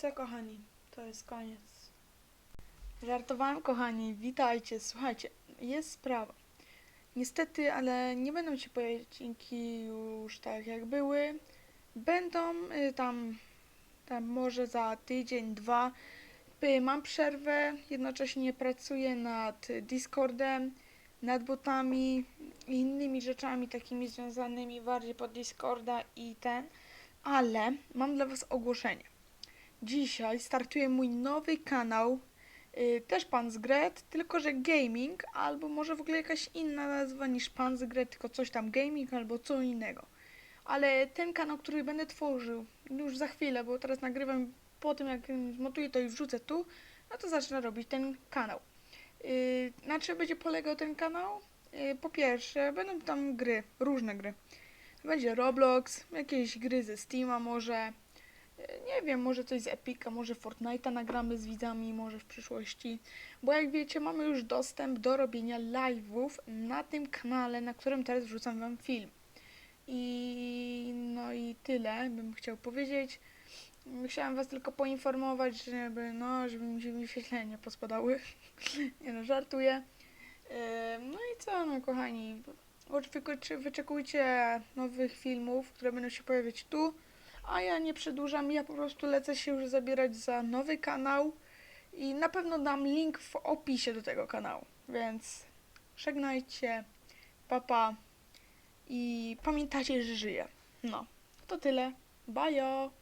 co kochani, to jest koniec. Żartowałem kochani, witajcie, słuchajcie, jest sprawa. Niestety, ale nie będą się pojawiać już tak jak były. Będą y, tam, tam może za tydzień, dwa. Y, Mam przerwę, jednocześnie pracuję nad Discordem, nad botami i innymi rzeczami takimi związanymi bardziej pod Discorda i ten, ale mam dla Was ogłoszenie. Dzisiaj startuje mój nowy kanał, y, też Pan z Gret, tylko że gaming, albo może w ogóle jakaś inna nazwa niż Pan z Gret, tylko coś tam gaming albo co innego. Ale ten kanał, który będę tworzył już za chwilę, bo teraz nagrywam po tym jak zmontuję to i wrzucę tu, no to zacznę robić ten kanał. Yy, na czym będzie polegał ten kanał? Yy, po pierwsze, będą tam gry, różne gry. Będzie Roblox, jakieś gry ze Steama może, yy, nie wiem, może coś z Epica, może Fortnite'a nagramy z widzami, może w przyszłości. Bo jak wiecie, mamy już dostęp do robienia live'ów na tym kanale, na którym teraz wrzucam wam film. I no i tyle bym chciał powiedzieć. Chciałem was tylko poinformować, żeby no, żeby mi się wyświetlenia nie pospadały. nie no, żartuję. Ym, No i co, no kochani, wyczekujcie nowych filmów, które będą się pojawiać tu, a ja nie przedłużam, ja po prostu lecę się już zabierać za nowy kanał i na pewno dam link w opisie do tego kanału, więc żegnajcie, papa i pamiętajcie, że żyję. No, to tyle, bajo!